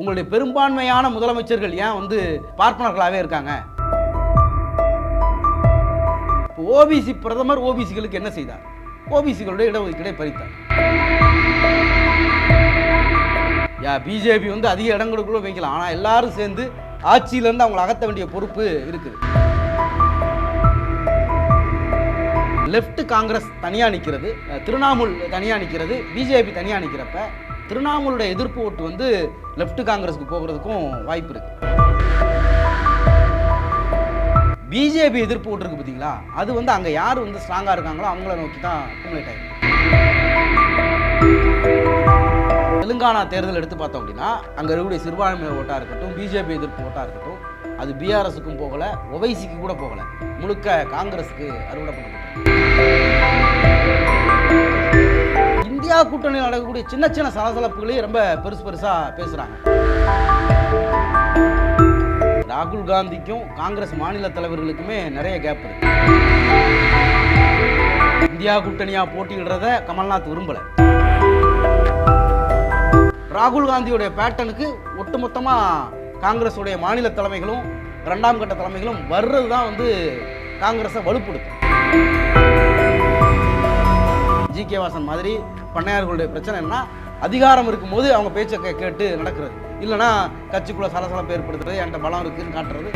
உங்களுடைய பெரும்பான்மையான முதலமைச்சர்கள் ஏன் வந்து பார்ப்பனர்களாகவே இருக்காங்க? ஓபிசி பிரதமர் ஓபிசிகளுக்கு என்ன செய்தார்? ஓபிசிகளுடைய இடஒதுக்கீடை பறித்தார். யா பிஜேபி வந்து அதிக இடங்களுக்குள்ள வைக்கலாம். ஆனால் எல்லாரும் சேர்ந்து ஆட்சியிலேருந்து அவங்களை அகற்ற வேண்டிய பொறுப்பு இருக்குது. லெஃப்ட் காங்கிரஸ் தனியாக நிற்கிறது திரிணாமுல் தனியாக நிற்கிறது பிஜேபி தனியாக நிற்கிறப்ப திரிணாமுலுடைய எதிர்ப்பு ஓட்டு வந்து லெஃப்ட் காங்கிரஸுக்கு போகிறதுக்கும் வாய்ப்பு இருக்கு. பிஜேபி எதிர்ப்பு ஓட்டு இருக்கு பார்த்தீங்களா அது வந்து அங்கே யார் வந்து ஸ்ட்ராங்காக இருக்காங்களோ அவங்கள நோக்கி தான் அக்குமுலேட் ஆகிருக்கு தெலுங்கானா தேர்தல் எடுத்து பார்த்தோம் அப்படின்னா அங்கே இருக்கக்கூடிய சிறுபான்மை ஓட்டாக இருக்கட்டும் பிஜேபி எதிர்ப்பு ஓட்டாக இருக்கட்டும் அது பிஆர்எஸுக்கும் போகலை ஒவைசிக்கு கூட போகலை. முழுக்க காங்கிரஸுக்கு அறுவடை பண்ணப்பட்டது. இந்தியா கூட்டணியில் நடக்கக்கூடிய சின்ன சின்ன சலசலப்புகளையும் ரொம்ப பெருசு பெருசாக பேசுகிறாங்க ராகுல் காந்திக்கும் காங்கிரஸ் மாநில தலைவர்களுக்குமே நிறைய கேப் இருக்கு. இந்தியா கூட்டணியா போட்டியிடுறத கமல்நாத் விரும்பல. ராகுல் காந்தியுடைய பேட்டனுக்கு ஒட்டுமொத்தமா காங்கிரஸுடைய மாநில தலைமைகளும் இரண்டாம் கட்ட தலைமைகளும் வர்றது தான் வந்து காங்கிரஸை வலுப்படுத்தும். ஜி கே வாசன் மாதிரி பண்ணையார்களுடைய பிரச்சனை என்ன அதிகாரம் இருக்கும்போது அவங்க பேச்சை கேட்டு நடக்கிறது. இல்லைன்னா கட்சிக்குள்ள சலசலப்பு ஏற்படுத்துறது என்கிட்ட பலம் இருக்குன்னு காட்டுறது.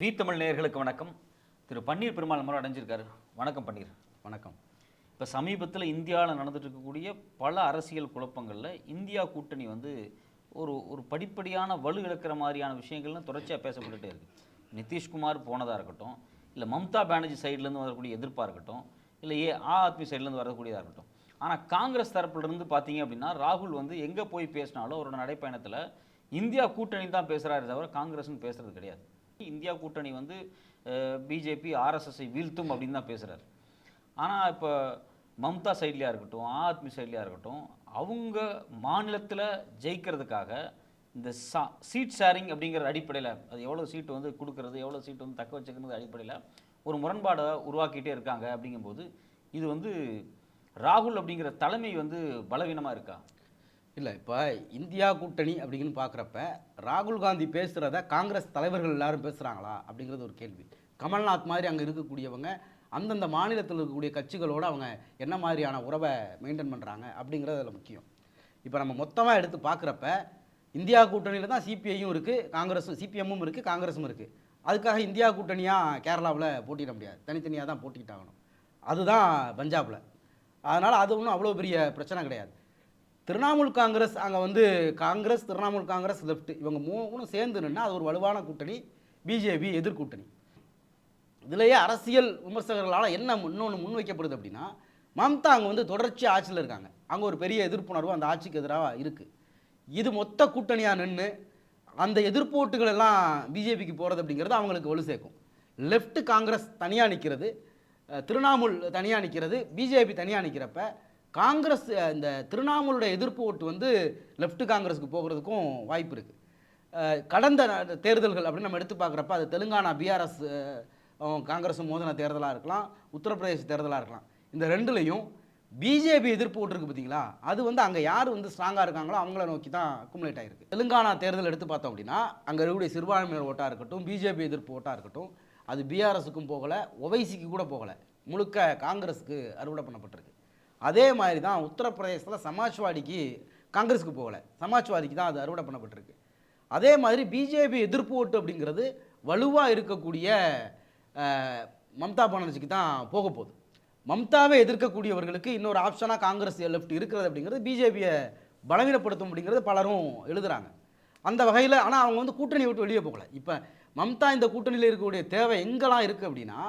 வி தமிழ் நேயர்களுக்கு வணக்கம். திரு பன்னீர் பெருமாள் மரம் அடைஞ்சிருக்காரு. வணக்கம் பன்னீர். வணக்கம். இப்போ சமீபத்தில் இந்தியாவில் நடந்துட்டு இருக்கக்கூடிய பல அரசியல் குழப்பங்களில் இந்தியா கூட்டணி வந்து ஒரு ஒரு படிப்படியான வலு இழக்கிற மாதிரியான விஷயங்கள்லாம் தொடர்ச்சியாக பேசப்பட்டுட்டே இருக்குது நிதிஷ்குமார் போனதாக இருக்கட்டும் இல்லை மம்தா பானர்ஜி சைட்லேருந்து வரக்கூடிய எதிர்ப்பாக இருக்கட்டும் இல்லை ஏ ஆ ஆத்மி சைட்லேருந்து வரக்கூடியதாக இருக்கட்டும். ஆனால் காங்கிரஸ் தரப்புலேருந்து பார்த்தீங்க அப்படின்னா ராகுல் வந்து எங்கே போய் பேசினாலும் அவரோட நடைப்பயணத்தில் இந்தியா கூட்டணி தான் பேசுகிறாரு தவிர காங்கிரஸ்னு பேசுறது கிடையாது. இந்தியா கூட்டணி வந்து பிஜேபி ஆர்எஸ்எஸ்ஐ வீழ்த்தும் அப்படின்னு தான் பேசுகிறாரு ஆனால் இப்போ மம்தா சைட்லையாக இருக்கட்டும் ஆ ஆத்மி சைட்லையாக இருக்கட்டும் அவங்க மாநிலத்தில் ஜெயிக்கிறதுக்காக இந்த சா சீட் ஷேரிங் அப்படிங்கிற அடிப்படையில் அது எவ்வளோ சீட்டு வந்து கொடுக்கறது எவ்வளோ சீட்டு வந்து தக்க வச்சுக்கிறது அடிப்படையில் ஒரு முரண்பாடை உருவாக்கிட்டே இருக்காங்க அப்படிங்கும்போது இது வந்து ராகுல் அப்படிங்கிற தலைமை வந்து பலவீனமாக இருக்கா? இல்லை இப்போ இந்தியா கூட்டணி அப்படின்னு பார்க்குறப்ப ராகுல் காந்தி பேசுகிறத காங்கிரஸ் தலைவர்கள் எல்லாரும் பேசுகிறாங்களா அப்படிங்கிறது ஒரு கேள்வி. கமல்நாத் மாதிரி அங்கே இருக்கக்கூடியவங்க அந்தந்த மாநிலத்தில் இருக்கக்கூடிய கட்சிகளோடு அவங்க என்ன மாதிரியான உறவை மெயின்டைன் பண்ணுறாங்க அப்படிங்கிறது அதில் முக்கியம். இப்போ நம்ம மொத்தமாக எடுத்து பார்க்குறப்ப இந்தியா கூட்டணியில் தான் சிபிஐயும் இருக்குது காங்கிரஸும் சிபிஎம்மும் இருக்குது காங்கிரஸும் இருக்குது அதுக்காக இந்தியா கூட்டணியாக கேரளாவில் போட்டியிட முடியாது. தனித்தனியாக தான் போட்டிக்கிட்டாகணும். அதுதான் பஞ்சாபில். அதனால் அது ஒன்றும் அவ்வளோ பெரிய பிரச்சனை கிடையாது. திரிணாமுல் காங்கிரஸ் அங்கே வந்து காங்கிரஸ் திரிணாமுல் காங்கிரஸ் லெஃப்ட் இவங்க மூணும் சேர்ந்து நின்னா அது ஒரு வலுவான கூட்டணி பிஜேபி எதிர்கூட்டணி இதுலேயே அரசியல் விமர்சகர்களால் என்ன இன்னொன்று முன்வைக்கப்படுது அப்படின்னா மம்தா அங்கே வந்து தொடர்ச்சி ஆட்சியில் இருக்காங்க. அங்கே ஒரு பெரிய எதிர்ப்புணர்வு அந்த ஆட்சிக்கு எதிராக இருக்குது இது மொத்த கூட்டணியாக நின்று அந்த எதிர்ப்போட்டுகள் எல்லாம் பிஜேபிக்கு போகிறது அப்படிங்கிறது அவங்களுக்கு வலு சேர்க்கும். லெஃப்ட் காங்கிரஸ் தனியாக நிற்கிறது திரிணாமுல் தனியாக நிற்கிறது பிஜேபி தனியாக நிற்கிறப்ப காங்கிரஸ் இந்த திரிணாமுலுடைய எதிர்ப்பு ஓட்டு வந்து லெஃப்ட் காங்கிரஸுக்கு போகிறதுக்கும் வாய்ப்பு இருக்குது கடந்த தேர்தல்கள் அப்படின்னு நம்ம எடுத்து பார்க்குறப்ப அது தெலுங்கானா பிஆர்எஸ் காங்கிரஸும் மோதன தேர்தலாக இருக்கலாம் உத்தரப்பிரதேச தேர்தலாக இருக்கலாம். இந்த ரெண்டுலேயும் பிஜேபி எதிர்ப்பு ஓட்டிருக்கு பார்த்தீங்களா அது வந்து அங்கே யார் வந்து ஸ்ட்ராங்காக இருக்காங்களோ அவங்கள நோக்கி தான் அக்குமுலேட் ஆகிருக்கு தெலுங்கானா தேர்தல் எடுத்து பார்த்தோம் அப்படின்னா அங்கே இருக்கக்கூடிய சிறுபான்மையினர் ஓட்டாக இருக்கட்டும் பிஜேபி எதிர்ப்பு ஓட்டாக இருக்கட்டும் அது பிஆர்எஸுக்கும் போகலை ஒவைசிக்கு கூட போகலை. முழுக்க காங்கிரஸுக்கு அறுவடை பண்ணப்பட்டிருக்கு. அதே மாதிரி தான் உத்தரப்பிரதேசத்தில் சமாஜ்வாடிக்கு காங்கிரஸுக்கு போகலை. சமாஜ்வாதிக்கு தான் அது அறுவடை பண்ணப்பட்டிருக்கு. அதே மாதிரி பிஜேபி எதிர்ப்பு ஓட்டு அப்படிங்கிறது வலுவாக இருக்கக்கூடிய மம்தா பானர்ஜிக்கு தான் போக போகுது. மம்தாவை எதிர்க்கக்கூடியவர்களுக்கு இன்னொரு ஆப்ஷனாக காங்கிரஸ் லெஃப்ட் இருக்கிறது அப்படிங்கிறது பிஜேபியை பலவீனப்படுத்தும் அப்படிங்கிறது பலரும் எழுதுறாங்க. அந்த வகையில் ஆனால் அவங்க வந்து கூட்டணி விட்டு வெளியே போகல. இப்போ மம்தா இந்த கூட்டணியில் இருக்கக்கூடிய தேவை எங்கெல்லாம் இருக்குது அப்படின்னா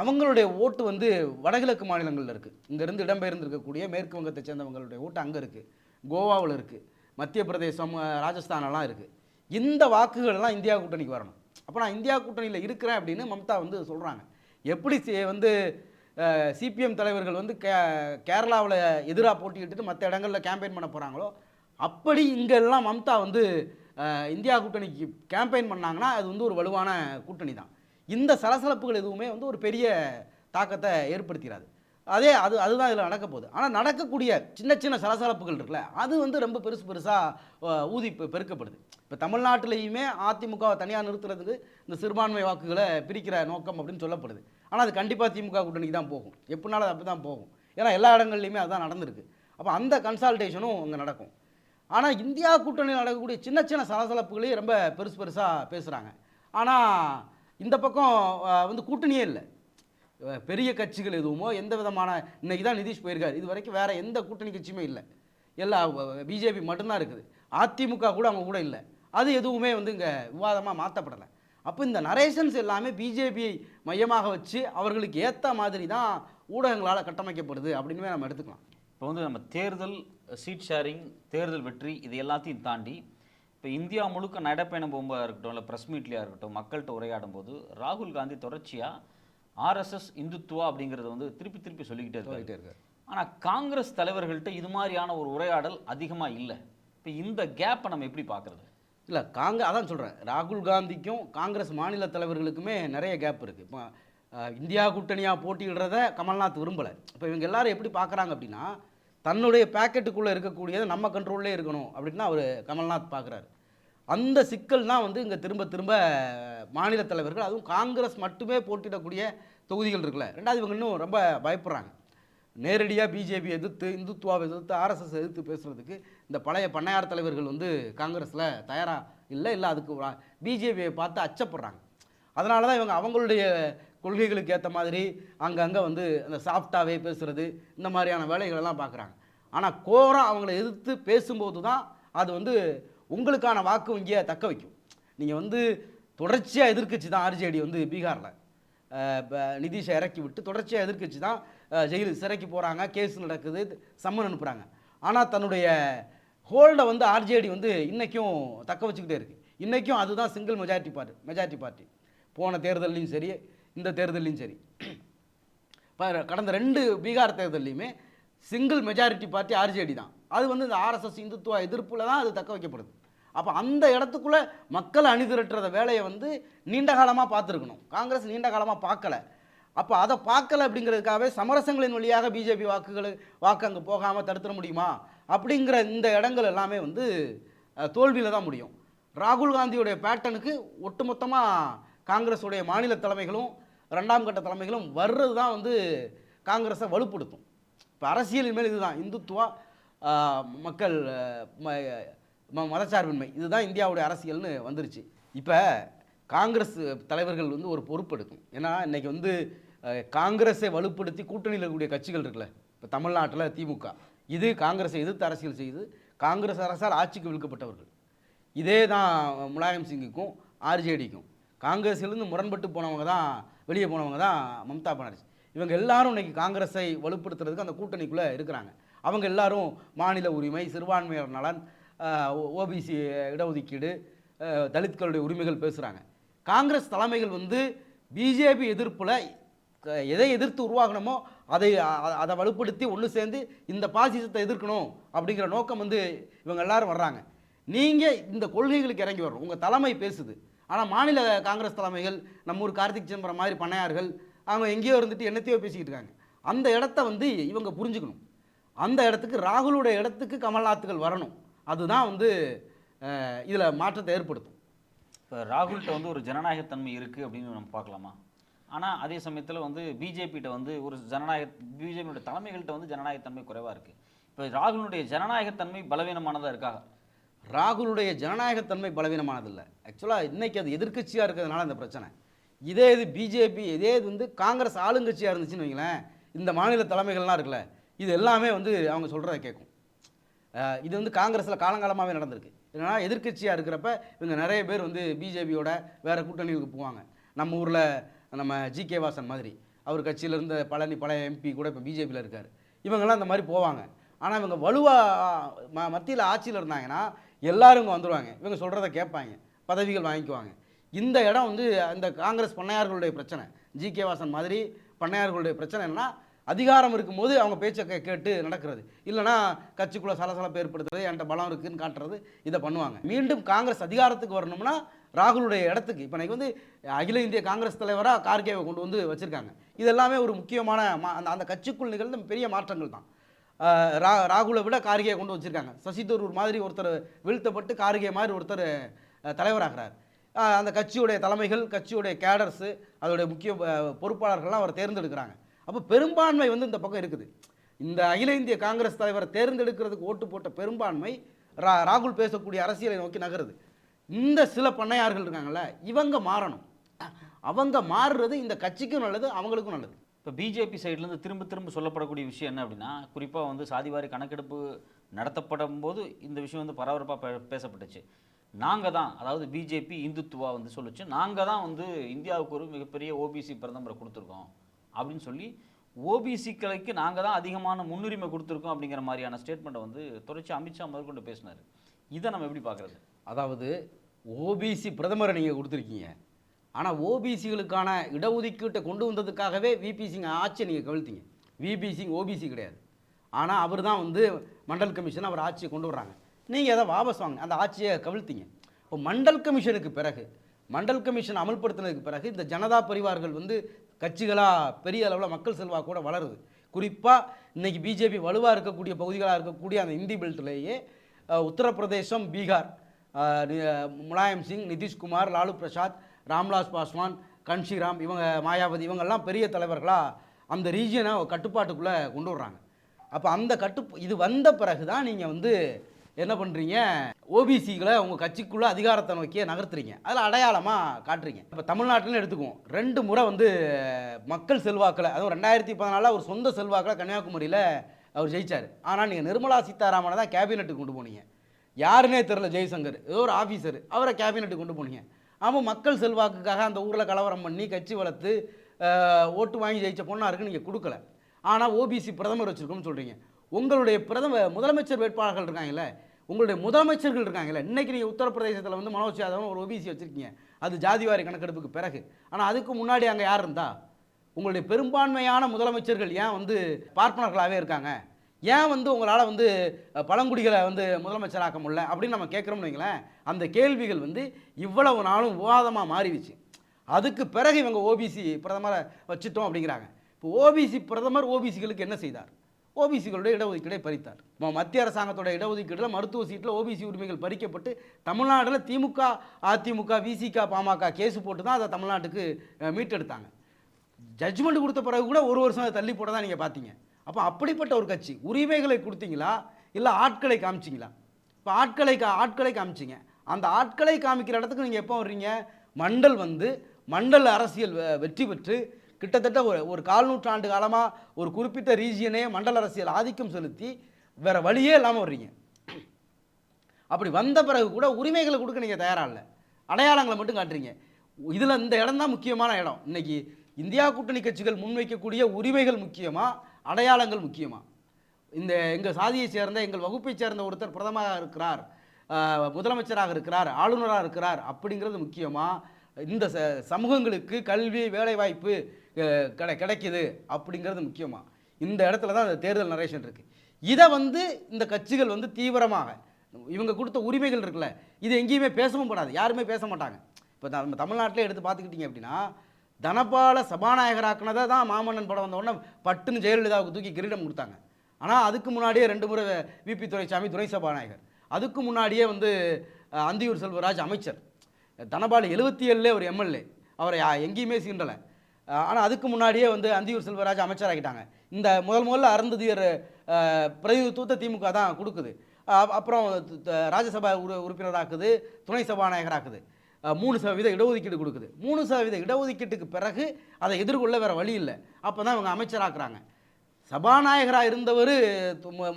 அவங்களுடைய ஓட்டு வந்து வடகிழக்கு மாநிலங்களில் இருக்குது இங்கேருந்து இடம்பெயர்ந்திருக்கக்கூடிய மேற்கு வங்கத்தை சேர்ந்தவங்களுடைய ஓட்டு அங்கே இருக்குது கோவாவில் இருக்குது மத்திய பிரதேசம் ராஜஸ்தானெல்லாம் இருக்குது இந்த வாக்குகள்லாம் இந்தியா கூட்டணிக்கு வரணும். அப்போ நான் இந்தியா கூட்டணியில் இருக்கிறேன் அப்படின்னு மம்தா வந்து சொல்கிறாங்க எப்படி வந்து சிபிஎம் தலைவர்கள் வந்து கே கேரளாவில் எதிராக போட்டியிட்டு மற்ற இடங்களில் கேம்பெயின் பண்ண போகிறாங்களோ அப்படி இங்கெல்லாம் மம்தா வந்து இந்தியா கூட்டணிக்கு கேம்பெயின் பண்ணாங்கன்னா அது வந்து ஒரு வலுவான கூட்டணி தான் இந்த சலசலப்புகள் எதுவுமே வந்து ஒரு பெரிய தாக்கத்தை ஏற்படுத்திடாது அதே அது அதுதான் இதில் நடக்க போகுது. ஆனால் நடக்கக்கூடிய சின்ன சின்ன சலசலப்புகள் இருக்குல்ல அது வந்து ரொம்ப பெருசு பெருசாக ஊதி பெருக்கப்படுது. இப்போ தமிழ்நாட்டிலையுமே அதிமுகவை தனியாக நிறுத்துறதுக்கு இந்த சிறுபான்மை வாக்குகளை பிரிக்கிற நோக்கம் அப்படின்னு சொல்லப்படுது. ஆனால் அது கண்டிப்பாக திமுக கூட்டணிக்கு தான் போகும். எப்படினாலும் அது அப்படி தான் போகும். ஏன்னா எல்லா இடங்கள்லையுமே அதுதான் நடந்திருக்கு. அப்போ அந்த கன்சால்டேஷனும் அங்கே நடக்கும். ஆனால் இந்தியா கூட்டணியில் நடக்கக்கூடிய சின்ன சின்ன சலசலப்புகளையும் ரொம்ப பெருசு பெருசாக பேசுகிறாங்க ஆனால் இந்த பக்கம் வந்து கூட்டணியே இல்லை. பெரிய கட்சிகள் எதுவுமோ எந்த விதமான இன்றைக்கி தான் நிதிஷ் போயிருக்காரு. இது வரைக்கும் வேறு எந்த கூட்டணி கட்சியுமே இல்லை. எல்லா பிஜேபி மட்டும்தான் இருக்குது. அதிமுக கூட அவங்க கூட இல்லை. அது எதுவுமே வந்து இங்கே விவாதமாக மாற்றப்படலை அப்போ இந்த நரேஷன்ஸ் எல்லாமே பிஜேபியை மையமாக வச்சு அவர்களுக்கு ஏற்ற மாதிரி தான் ஊடகங்களால் கட்டமைக்கப்படுது அப்படின்னு நம்ம எடுத்துக்கலாம். இப்போ வந்து நம்ம தேர்தல் சீட் ஷேரிங் தேர்தல் வெற்றி இது எல்லாத்தையும் தாண்டி இப்போ இந்தியா முழுக்க நடைப்பயணம் போகும்போது இருக்கட்டும் இல்லை ப்ரெஸ் மீட்லையாக இருக்கட்டும் மக்கள்கிட்ட உரையாடும் போது ராகுல் காந்தி தொடர்ச்சியாக ஆர்எஸ்எஸ் இந்துத்துவா அப்படிங்கிறத வந்து திருப்பி திருப்பி சொல்லிக்கிட்டே இருக்காரு. இருக்காரு. ஆனால் காங்கிரஸ் தலைவர்கள்ட்ட இது மாதிரியான ஒரு உரையாடல் அதிகமாக இல்லை. இப்போ இந்த கேப்பை நம்ம எப்படி பார்க்குறது இல்லை காங்க அதான் சொல்கிறேன் ராகுல் காந்திக்கும் காங்கிரஸ் மாநில தலைவர்களுக்குமே நிறைய கேப் இருக்குது இப்போ இந்தியா கூட்டணியாக போட்டியிடுறத கமல்நாத் விரும்பலை. இப்போ இவங்க எல்லாரும் எப்படி பார்க்குறாங்க அப்படின்னா தன்னுடைய பேக்கெட்டுக்குள்ளே இருக்கக்கூடியது நம்ம கண்ட்ரோல்லே இருக்கணும் அப்படின்னு அவர் கமல்நாத் பார்க்குறாரு அந்த சிக்கல் தான் வந்து இங்கே திரும்ப திரும்ப மாநில தலைவர்கள் அதுவும் காங்கிரஸ் மட்டுமே போட்டியிடக்கூடிய தொகுதிகள் இருக்குல்ல. ரெண்டாவது இவங்க இன்னும் ரொம்ப பயப்படுறாங்க. நேரடியாக பிஜேபி எதிர்த்து இந்துத்துவாவை எதிர்த்து ஆர்எஸ்எஸ் எதிர்த்து பேசுகிறதுக்கு இந்த பழைய பண்ணையார் தலைவர்கள் வந்து காங்கிரஸில் தயாராக இல்லை இல்லை அதுக்கு பிஜேபியை பார்த்து அச்சப்படுறாங்க. அதனால தான் இவங்க அவங்களுடைய கொள்கைகளுக்கு ஏற்ற மாதிரி அங்கங்கே வந்து அந்த சாஃப்டாகவே பேசுகிறது இந்த மாதிரியான வேலைகளெல்லாம் பார்க்குறாங்க ஆனால் கோரம் அவங்கள எதிர்த்து பேசும்போது தான் அது வந்து உங்களுக்கான வாக்கு வங்கியை தக்க வைக்கும். நீங்கள் வந்து தொடர்ச்சியாக எதிர்கட்சி தான் ஆர்ஜேடி வந்து பீகாரில். இப்போ நிதிஷை இறக்கி விட்டு தொடர்ச்சியாக எதிர்க்கட்சி தான் அஹ், ஜெயிலு சிறைக்கு போகிறாங்க கேஸ் நடக்குது சம்மன் அனுப்புகிறாங்க ஆனால் தன்னுடைய ஹோல்டை வந்து ஆர்ஜேடி வந்து இன்றைக்கும் தக்க வச்சுக்கிட்டே இருக்குது இன்றைக்கும் அதுதான் single majority party majority party போன தேர்தல்லையும் சரி இந்த தேர்தல்லையும் சரி. இப்போ கடந்த ரெண்டு பீகார் தேர்தல்லையுமே சிங்கிள் மெஜாரிட்டி பார்ட்டி ஆர்ஜேடி தான். அது வந்து இந்த ஆர்எஸ்எஸ் இந்துத்துவ எதிர்ப்பில் தான் அது தக்க வைக்கப்படுது. அப்போ அந்த இடத்துக்குள்ளே மக்களை அணிதிரட்டுறத வேலையை வந்து நீண்ட காலமாக பார்த்துருக்கணும். காங்கிரஸ் நீண்ட காலமாக பார்க்கல. அப்போ அதை பார்க்கல அப்படிங்கிறதுக்காகவே சமரசங்களின் வழியாக பிஜேபி வாக்குகள் வாக்கு அங்கே போகாமல் தடுத்துட முடியுமா? அப்படிங்கிற இந்த இடங்கள் எல்லாமே வந்து தோல்வியில் தான் முடியும். ராகுல் காந்தியுடைய பேட்டனுக்கு ஒட்டுமொத்தமாக காங்கிரஸுடைய மாநில தலைமைகளும் ரெண்டாம் கட்ட தலைமைகளும் வர்றது தான் வந்து காங்கிரஸை வலுப்படுத்தும். இப்போ அரசியலின் மேல் இதுதான். இந்துத்துவா மக்கள் ம- மதச்சார்பின்மை. இதுதான் இந்தியாவுடைய அரசியல்னு வந்துருச்சு. இப்போ காங்கிரஸ் தலைவர்கள் வந்து ஒரு பொறுப்பு எடுக்கும் ஏன்னா இன்றைக்கி வந்து காங்கிரஸை வலுப்படுத்தி கூட்டணியில் இருக்கக்கூடிய கட்சிகள் இருக்குல்ல. இப்போ தமிழ்நாட்டில் திமுக. இது காங்கிரஸை எதிர்த்து அரசியல் செய்து காங்கிரஸ் அரசால் ஆட்சிக்கு விழுக்கப்பட்டவர்கள். இதே தான் முலாயம் சிங்குக்கும் ஆர்ஜேடிக்கும் காங்கிரஸ்லேருந்து முரண்பட்டு போனவங்க தான் வெளியே போனவங்க தான் மம்தா பானர்ஜி. இவங்க எல்லாரும் இன்னைக்கு காங்கிரஸை வலுப்படுத்துறதுக்கு அந்த கூட்டணிக்குள்ளே இருக்கிறாங்க. அவங்க எல்லாரும் மாநில உரிமை சிறுபான்மையினர் நலன் ஓபிசி இடஒதுக்கீடு தலித்களுடைய உரிமைகள் பேசுகிறாங்க காங்கிரஸ் தலைமைகள் வந்து பிஜேபி எதிர்ப்பில் க- எதை எதிர்த்து உருவாகணுமோ அதை அதை வலுப்படுத்தி ஒன்று சேர்ந்து இந்த பாசிசத்தை எதிர்க்கணும் அப்படிங்கிற நோக்கம் வந்து இவங்க எல்லாரும் வர்றாங்க. நீங்கள் இந்த கொள்கைகளுக்கு இறங்கி வரணும். உங்கள் தலைமை பேசுது. ஆனால் மாநில காங்கிரஸ் தலைமைகள் நம்ம ஊர் கார்த்திக் சிதம்பரம் மாதிரி பண்ணையார்கள் அவங்க எங்கேயோ இருந்துட்டு என்னத்தையோ பேசிக்கிட்டு இருக்காங்க. அந்த இடத்த வந்து இவங்க புரிஞ்சுக்கணும். அந்த இடத்துக்கு ராகுலுடைய இடத்துக்கு கமல்நாத்துகள் வரணும். அதுதான் வந்து இதில் மாற்றத்தை ஏற்படுத்தும். இப்போ ராகுல்கிட்ட வந்து ஒரு ஜனநாயகத்தன்மை இருக்குது அப்படின்னு நம்ம பார்க்கலாமா? ஆனால் அதே சமயத்தில் வந்து பிஜேபிகிட்ட வந்து ஒரு ஜனநாயக பிஜேபியோட தலைமைகள்கிட்ட வந்து ஜனநாயகத்தன்மை குறைவாக இருக்குது இப்போ ராகுலுடைய ஜனநாயகத்தன்மை பலவீனமானதாக இருக்கா? ராகுலுடைய ஜனநாயகத்தன்மை பலவீனமானதில்லை. ஆக்சுவலாக இன்னைக்கு அது எதிர்க்கட்சியாக இருக்கிறதுனால இந்த பிரச்சனை. இதே இது பிஜேபி இதே இது வந்து காங்கிரஸ் ஆளுங்கட்சியாக இருந்துச்சுன்னு வைங்களேன் இந்த மாநில தலைமைகள்லாம் இருக்குல்ல இது எல்லாமே வந்து அவங்க சொல்கிறத கேட்கும் இது வந்து காங்கிரஸில் காலங்காலமாகவே நடந்திருக்கு. ஏன்னா எதிர்க்கட்சியாக இருக்கிறப்ப இவங்க நிறைய பேர் வந்து பிஜேபியோட வேறு கூட்டணிகளுக்கு போவாங்க. நம்ம ஊரில் நம்ம ஜி கே வாசன் மாதிரி. அவர் கட்சியில இருந்த பழனி பழைய எம்பி கூட இப்போ பிஜேபியில் இருக்கார். இவங்கெல்லாம் அந்த மாதிரி போவாங்க. ஆனால் இவங்க வலுவாக ம மத்தியில் ஆட்சியில் இருந்தாங்கன்னா எல்லாரும் இங்கே வந்துடுவாங்க இவங்க சொல்கிறத கேட்பாங்க. பதவிகள் வாங்கிக்குவாங்க. இந்த இடம் வந்து அந்த காங்கிரஸ் பண்ணையார்களுடைய பிரச்சனை. ஜி கே வாசன் மாதிரி பண்ணையார்களுடைய பிரச்சனை என்னன்னா அதிகாரம் இருக்கும்போது அவங்க பேச்சை கே- கேட்டு நடக்கிறது. இல்லைன்னா கட்சிக்குள்ளே சலசலப்பு ஏற்படுத்துறது என்கிட்ட பலம் இருக்குன்னு காட்டுறது இதை பண்ணுவாங்க. மீண்டும் காங்கிரஸ் அதிகாரத்துக்கு வரணும்னா ராகுலுடைய இடத்துக்கு. இப்போ இன்னைக்கு வந்து அகில இந்திய காங்கிரஸ் தலைவராக கார்கேவை கொண்டு வந்து வச்சுருக்காங்க. இதெல்லாமே ஒரு முக்கியமான மா- அந்த அந்த கட்சிக்குள் நிகழ்ந்த பெரிய மாற்றங்கள் தான். ரா ராகுலை விட கார்கே கொண்டு வச்சுருக்காங்க. சசி தரூர் மாதிரி ஒருத்தர் வீழ்த்தப்பட்டு கார்கே மாதிரி ஒருத்தர் தலைவராகிறார். அந்த கட்சியுடைய தலைமைகள் கட்சியுடைய கேடர்ஸு அதோடைய முக்கிய பொறுப்பாளர்கள்லாம் அவர் தேர்ந்தெடுக்கிறாங்க. அப்போ பெரும்பான்மை வந்து இந்த பக்கம் இருக்குது. இந்த அகில இந்திய காங்கிரஸ் தலைவரை தேர்ந்தெடுக்கிறதுக்கு ஓட்டு போட்ட பெரும்பான்மை ரா ராகுல் பேசக்கூடிய அரசியலை நோக்கி நகருது. இந்த சில பண்ணையார்கள் இருக்காங்கள இவங்க மாறணும். அவங்க மாறுறது இந்த கட்சிக்கும் நல்லது அவங்களுக்கும் நல்லது. இப்போ பிஜேபி சைட்லேருந்து திரும்ப திரும்ப சொல்லப்படக்கூடிய விஷயம் என்ன அப்படின்னா குறிப்பாக வந்து சாதிவாரி கணக்கெடுப்பு நடத்தப்படும் போது இந்த விஷயம் வந்து பரபரப்பாக பே பேசப்பட்டுச்சு. நாங்கள் தான் அதாவது பிஜேபி இந்துத்துவா வந்து சொல்லுச்சு. நாங்கள் தான் வந்து இந்தியாவுக்கு ஒரு மிகப்பெரிய ஓபிசி பிரதமரை கொடுத்துருக்கோம். அப்படின்னு சொல்லி ஓபிசிக்களுக்கு நாங்கள் தான் அதிகமான முன்னுரிமை கொடுத்துருக்கோம் அப்படிங்கிற மாதிரியான ஸ்டேட்மெண்ட்டை வந்து தொடர்ச்சி அமித்ஷா முதற்கொண்டு பேசினார். இதை நம்ம எப்படி பார்க்குறது? அதாவது ஓபிசி பிரதமரை நீங்கள் கொடுத்துருக்கீங்க. ஆனால் ஓபிசிகளுக்கான இடஒதுக்கீட்டை கொண்டு வந்ததுக்காகவே விபி சிங் ஆட்சியை நீங்கள் கவிழ்த்தீங்க. விபி சிங் ஓபிசி கிடையாது. ஆனால் அவர் தான் வந்து மண்டல் கமிஷன் அவர் ஆட்சியை கொண்டு வர்றாங்க. நீங்கள் எதை வாபஸ் வாங்க அந்த ஆட்சியை கவிழ்த்தீங்க. இப்போ மண்டல் கமிஷனுக்கு பிறகு மண்டல் கமிஷன் அமல்படுத்தினதுக்கு பிறகு இந்த ஜனதா பரிவார்கள் வந்து கட்சிகளாக பெரிய அளவில் மக்கள் செல்வா கூட வளருது. குறிப்பாக இன்றைக்கி பிஜேபி வலுவாக இருக்கக்கூடிய பகுதிகளாக இருக்கக்கூடிய அந்த இந்தி பெல்ட்லேயே உத்தரப்பிரதேசம் பீகார் முலாயம் சிங் நிதிஷ்குமார் லாலு பிரசாத் ராம்விலாஸ் பாஸ்வான் கன்ஷிராம் இவங்க மாயாவதி இவங்கெல்லாம் பெரிய தலைவர்களாக அந்த ரீஜியனை கட்டுப்பாட்டுக்குள்ளே கொண்டு வர்றாங்க. அப்போ அந்த கட்டு இது வந்த பிறகு தான் நீங்கள் வந்து என்ன பண்ணுறீங்க ஓபிசிகளை உங்கள் கட்சிக்குள்ளே அதிகாரத்தை நோக்கியே நகர்த்துறீங்க. அதில் அடையாளமாக காட்டுறீங்க. இப்போ தமிழ்நாட்டிலும் எடுத்துக்குவோம். ரெண்டு முறை வந்து மக்கள் செல்வாக்கில் அதுவும் ரெண்டாயிரத்தி பதினாலில் ஒரு சொந்த செல்வாக்கில் கன்னியாகுமரியில் அவர் ஜெயிச்சார். ஆனால் நீங்கள் நிர்மலா சீதாராமனை தான் கேபினெட்டுக்கு கொண்டு போனீங்க. யாருன்னே தெரில ஜெய்சங்கர். ஏதோ ஒரு ஆஃபீஸர் அவரை கேபினெட்டுக்கு கொண்டு போனீங்க. ஆமாம் மக்கள் செல்வாக்குக்காக அந்த ஊரில் கலவரம் பண்ணி கட்சி வளர்த்து ஓட்டு வாங்கி ஜெயிச்ச பொண்ணாருக்கு நீங்கள் கொடுக்கல. ஆனால் ஓபிசி பிரதமர் வச்சுருக்கோம்னு சொல்கிறீங்க உங்களுடைய பிரதம முதலமைச்சர் வேட்பாளர்கள் இருக்காங்கல்ல உங்களுடைய முதலமைச்சர்கள் இருக்காங்கல்ல இன்றைக்கி நீங்கள் உத்தரப்பிரதேசத்தில் வந்து மனோஜ் யாதவன் ஒரு ஓபிசி வச்சுருக்கீங்க. அது ஜாதிவாரி கணக்கெடுப்புக்கு பிறகு. ஆனால் அதுக்கு முன்னாடி அங்கே யார் இருந்தா? உங்களுடைய பெரும்பான்மையான முதலமைச்சர்கள் ஏன் வந்து பார்ப்பனர்களாகவே இருக்காங்க? ஏன் வந்து உங்களால் வந்து பழங்குடிகளை வந்து முதலமைச்சராக்க முடியல? அப்படின்னு நம்ம கேட்குறோம்னு வைங்களேன் அந்த கேள்விகள் வந்து இவ்வளவு நாளும் விவாதமாக மாறிடுச்சு. அதுக்கு பிறகு இவங்க ஓபிசி பிரதமரை வச்சுட்டோம் அப்படிங்கிறாங்க. இப்போ ஓபிசி பிரதமர் ஓபிசிகளுக்கு என்ன செய்தார்? ஓபிசிகளுடைய இடஒதுக்கீடை பறித்தார். இப்போ மத்திய அரசாங்கத்தோட இடஒதுக்கீடில் மருத்துவ சீட்டில் ஓபிசி உரிமைகள் பறிக்கப்பட்டு தமிழ்நாட்டில் திமுக அதிமுக விசிக பாமக கேஸ் போட்டு தான் அதை தமிழ்நாட்டுக்கு மீட்டெடுத்தாங்க. ஜட்ஜ்மெண்ட் கொடுத்த பிறகு கூட ஒரு வருஷம் அதை தள்ளி போட தான் நீங்கள் பார்த்தீங்க. அப்போ அப்படிப்பட்ட ஒரு கட்சி உரிமைகளை கொடுத்தீங்களா? இல்லை ஆட்களை காமிச்சிங்களா? இப்போ ஆட்களை கா ஆட்களை காமிச்சிங்க. அந்த ஆட்களை காமிக்கிற இடத்துக்கு நீங்கள் எப்போ வர்றீங்க? மண்டல் வந்து மண்டல் அரசியல் வெ- வெற்றி பெற்று கிட்டத்தட்ட ஒரு ஒரு கால் நூற்றாண்டு காலமாக ஒரு குறிப்பிட்ட ரீஜியனே மண்டல அரசியல் ஆதிக்கம் செலுத்தி வேறு வழியே இல்லாமல் வர்றீங்க. அப்படி வந்த பிறகு கூட உரிமைகளை கொடுக்க நீங்கள் தயாராக இல்லை. அடையாளங்களை மட்டும் காட்டுறீங்க. இதில் இந்த இடம் தான் முக்கியமான இடம். இன்றைக்கி இந்தியா கூட்டணி கட்சிகள் முன்வைக்கக்கூடிய உரிமைகள் முக்கியமாக அடையாளங்கள் முக்கியமாக இந்த எங்கள் சாதியை சேர்ந்த எங்கள் வகுப்பைச் சேர்ந்த ஒருத்தர் பிரதமராக இருக்கிறார் முதலமைச்சராக இருக்கிறார் ஆளுநராக இருக்கிறார் அப்படிங்கிறது முக்கியமாக இந்த ச சமூகங்களுக்கு கல்வி வேலைவாய்ப்பு கிடை கிடைக்கிது அப்படிங்கிறது முக்கியமாக இந்த இடத்துல தான் அந்த தேர்தல் நரேஷன் இருக்குது இதை வந்து இந்த கட்சிகள் வந்து தீவிரமாக இவங்க கொடுத்த உரிமைகள் இருக்குல்ல இது எங்கேயுமே பேசவும் படாது. யாருமே பேச மாட்டாங்க. இப்போ நம்ம தமிழ்நாட்டிலே எடுத்து பார்த்துக்கிட்டிங்க அப்படின்னா தனபால சபாநாயகராக்குனதை தான் மாமன்னன் படம் வந்த உடனே பட்டுன்னு ஜெயலலிதாவுக்கு தூக்கி கிரீடம் கொடுத்தாங்க. ஆனால் அதுக்கு முன்னாடியே ரெண்டு முறை விபி துரைசாமி துணை சபாநாயகர். அதுக்கு முன்னாடியே வந்து அந்தியூர் செல்வராஜ் அமைச்சர். தனபால் எழுபத்தி ஏழுலே ஒரு எம்எல்ஏ. அவரை யா- எங்கேயுமே சீண்டலை. ஆனால் அதுக்கு முன்னாடியே வந்து அந்தியூர் செல்வராஜ் அமைச்சராகிட்டாங்க. இந்த முதல் முதல்ல அருந்ததியர் பிரதிநிதித்துவத்தை திமுக தான் கொடுக்குது. அப்புறம் ராஜ்யசபா உறுப்பினராக்குது துணை சபாநாயகராக்குது. மூணு சதவீத இடஒதுக்கீடு கொடுக்குது. மூணு சதவீத இடஒதுக்கீட்டுக்கு பிறகு அதை எதிர்கொள்ள வேறு வழி இல்லை. அப்போ தான் இவங்க அமைச்சராக்குறாங்க. சபாநாயகராக இருந்தவர்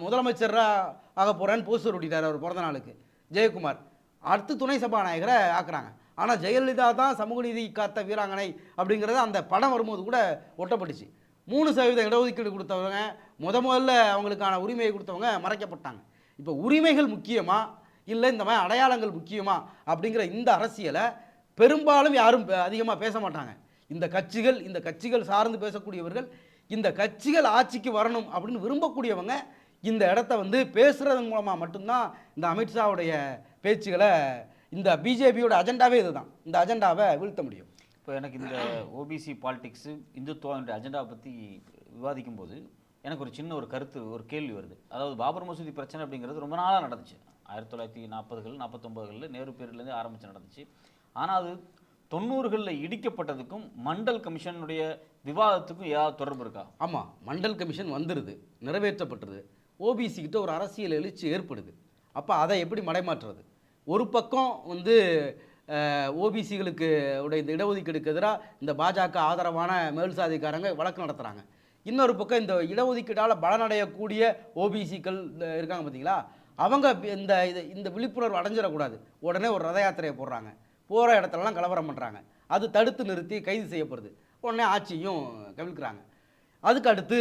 முதலமைச்சராக ஆக போகிறேன்னு போஸ்டர் ஒட்டிட்டார் அவர் பிறந்த நாளுக்கு. ஜெயக்குமார். அடுத்து துணை சபாநாயகரை ஆக்குறாங்க. ஆனால் ஜெயலலிதா தான் சமூக நீதி காத்த வீராங்கனை அப்படிங்கிறது அந்த படம் வரும்போது கூட ஒட்டப்பட்டுச்சு. மூணு சதவீத இடஒதுக்கீடு கொடுத்தவங்க முத முதல்ல அவங்களுக்கான உரிமையை கொடுத்தவங்க மறைக்கப்பட்டாங்க. இப்போ உரிமைகள் முக்கியமா? இல்லை இந்த மாதிரி அடையாளங்கள் முக்கியமா? அப்படிங்கிற இந்த அரசியலை பெரும்பாலும் யாரும் அதிகமாக பேச மாட்டாங்க. இந்த கட்சிகள் இந்த கட்சிகள் சார்ந்து பேசக்கூடியவர்கள் இந்த கட்சிகள் ஆட்சிக்கு வரணும் அப்படின்னு விரும்பக்கூடியவங்க இந்த இடத்த வந்து பேசுகிறதன் மூலமாக மட்டும்தான் இந்த அமித்ஷாவுடைய பேச்சுகளை இந்த பிஜேபியோட அஜெண்டாவே இதுதான். இந்த அஜெண்டாவை வீழ்த்த முடியும். இப்போ எனக்கு இந்த ஓபிசி பாலிடிக்ஸு இந்துத்துவான்ற அஜெண்டா பற்றி விவாதிக்கும் போது எனக்கு ஒரு சின்ன ஒரு கருத்து ஒரு கேள்வி வருது. அதாவது பாபர் மசூதி பிரச்சனை அப்படிங்கிறது ரொம்ப நாளாக நடந்துச்சு. ஆயிரத்தி தொள்ளாயிரத்தி நாற்பதுகள் நாற்பத்தொம்பதுகளில் நேரு பீரியட்லேருந்து ஆரம்பித்து நடந்துச்சு. ஆனால் அது தொண்ணூறுகளில் இடிக்கப்பட்டதுக்கும் மண்டல் கமிஷனுடைய விவாதத்துக்கும் ஏதாவது தொடர்பு இருக்கா? ஆமாம் மண்டல் கமிஷன் வந்துடுது நிறைவேற்றப்பட்டுருது ஓபிசி கிட்ட ஒரு அரசியல் எழுச்சி ஏற்படுது. அப்போ அதை எப்படி மடைமாற்றுறது? ஒரு பக்கம் வந்து ஓபிசிகளுக்கு உடைய இந்த இடஒதுக்கீடுக்கு எதிராக இந்த பாஜக ஆதரவான மேல் சாதிக்காரங்க வழக்கு நடத்துகிறாங்க இன்னொரு பக்கம் இந்த இடஒதுக்கீடால் பலனடையக்கூடிய ஓபிசிக்கள் இருக்காங்க பார்த்தீங்களா அவங்க இந்த இது இந்த விழிப்புணர்வு அடைஞ்சிடக்கூடாது. உடனே ஒரு ரத யாத்திரையை போடுறாங்க. போகிற இடத்துலலாம் கலவரம் பண்ணுறாங்க அது தடுத்து நிறுத்தி கைது செய்யப்படுது. உடனே ஆட்சியும் கவிழ்க்கிறாங்க. அதுக்கு அடுத்து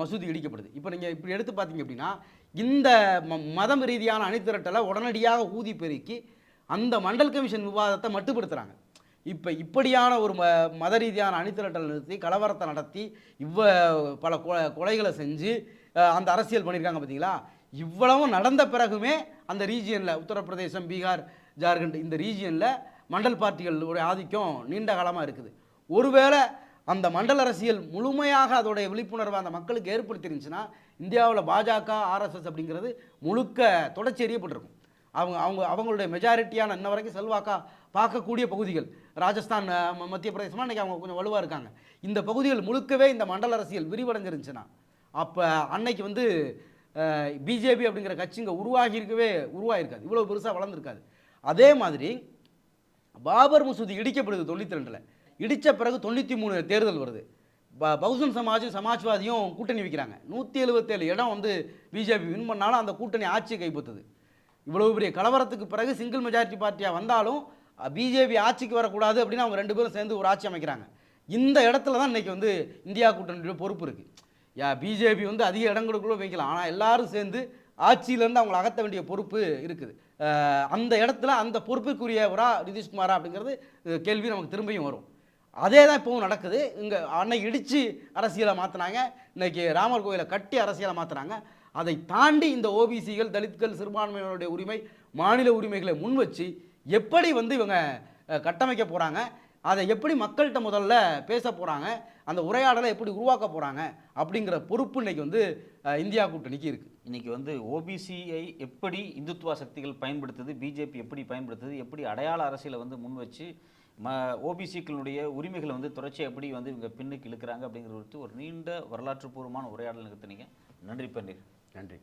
மசூதி இடிக்கப்படுது. இப்போ நீங்கள் இப்படி எடுத்து பார்த்தீங்க அப்படின்னா இந்த ம மதம் ரீதியான அணிதிரட்டலை உடனடியாக ஊதி பெருக்கி அந்த மண்டல் கமிஷன் விவாதத்தை மட்டுப்படுத்துகிறாங்க இப்போ இப்படியான ஒரு ம மத ரீதியான அணிதிரட்டல் நிறுத்தி கலவரத்தை நடத்தி இவ்வ பல கொ கொலைகளை செஞ்சு அந்த அரசியல் பண்ணியிருக்காங்க பார்த்தீங்களா இவ்வளவும் நடந்த பிறகுமே அந்த ரீஜியனில் உத்தரப்பிரதேசம் பீகார் ஜார்க்கண்ட் இந்த ரீஜியனில் மண்டல் பார்ட்டிகளுடைய ஆதிக்கம் நீண்ட காலமாக இருக்குது. ஒருவேளை அந்த மண்டல அரசியல் முழுமையாக அதோடைய விழிப்புணர்வை அந்த மக்களுக்கு ஏற்படுத்திருந்துச்சுன்னா இந்தியாவில் பாஜக ஆர்எஸ்எஸ் அப்படிங்கிறது முழுக்க தொடர்ச்சி எறியப்பட்டிருக்கும். அவங்க அவங்க அவங்களுடைய மெஜாரிட்டியான இன்ன வரைக்கும் செல்வாக்கா பார்க்கக்கூடிய பகுதிகள். ராஜஸ்தான் மத்திய பிரதேசமாக இன்றைக்கி அவங்க கொஞ்சம் வலுவாக இருக்காங்க. இந்த பகுதிகள் முழுக்கவே இந்த மண்டல அரசியல் விரிவடைஞ்சிருந்துச்சுன்னா அப்போ அன்னைக்கு வந்து பிஜேபி அப்படிங்கிற கட்சி இங்கே உருவாகி இருக்கவே உருவாகிருக்காது இவ்வளோ பெருசாக வளர்ந்துருக்காது. அதே மாதிரி பாபர் மசூதி இடிக்கப்படுது தொண்ணூற்றி ரெண்டில். இடித்த பிறகு தொண்ணூற்றி மூணு தேர்தல் வருது. ப பகுஜன் சமாஜும் சமாஜ்வாதியும் கூட்டணி வைக்கிறாங்க. நூற்றி எழுபத்தேழு இடம் வந்து பிஜேபி வின் பண்ணாலும் அந்த கூட்டணி ஆட்சியை கைப்பற்றுது. இவ்வளவு பெரிய கலவரத்துக்கு பிறகு சிங்கிள் மெஜாரிட்டி பார்ட்டியாக வந்தாலும் பிஜேபி ஆட்சிக்கு வரக்கூடாது அப்படின்னு அவங்க ரெண்டு பேரும் சேர்ந்து ஒரு ஆட்சி அமைக்கிறாங்க. இந்த இடத்துல தான் இன்றைக்கி வந்து இந்தியா கூட்டணியோட பொறுப்பு இருக்குது யா பிஜேபி வந்து அதிக இடங்களுக்குள்ள வைக்கலாம். ஆனால் எல்லாரும் சேர்ந்து ஆட்சியிலேருந்து அவங்களை அகற்ற வேண்டிய பொறுப்பு இருக்குது. அந்த இடத்துல அந்த பொறுப்புக்குரியவரா நிதிஷ்குமாரா அப்படிங்கிறது கேள்வி நமக்கு திரும்பியும் வரும். அதே தான் இப்போவும் நடக்குது. இங்கே அன்னைக்கு இடித்து அரசியலை மாற்றினாங்க இன்னைக்கு ராமர் கோயிலை கட்டி அரசியலை மாற்றினாங்க அதை தாண்டி இந்த ஓபிசிகள் தலித்கள் சிறுபான்மையினருடைய உரிமை மாநில உரிமைகளை முன் வச்சு எப்படி வந்து இவங்க கட்டமைக்க போகிறாங்க அதை எப்படி மக்கள்கிட்ட முதல்ல பேச போகிறாங்க அந்த உரையாடலை எப்படி உருவாக்க போகிறாங்க அப்படிங்கிற பொறுப்பு இன்றைக்கி வந்து இந்தியா கூட்டணிக்கு இருக்குது இன்றைக்கி வந்து ஓபிசியை எப்படி இந்துத்துவ சக்திகள் பயன்படுத்துது பிஜேபி எப்படி பயன்படுத்துது எப்படி அடையாள அரசியலை வந்து முன் வச்சு ம ஓபிசிக்களுடைய உரிமைகளை வந்து தொடர்ச்சியாக எப்படி வந்து இவங்க பின்னுக்கு இழுக்கிறாங்க அப்படிங்கிறது ஒரு நீண்ட வரலாற்று பூர்வமான உரையாடல் நிகழ்த்தினீங்க நன்றி பன்னீர். நன்றி.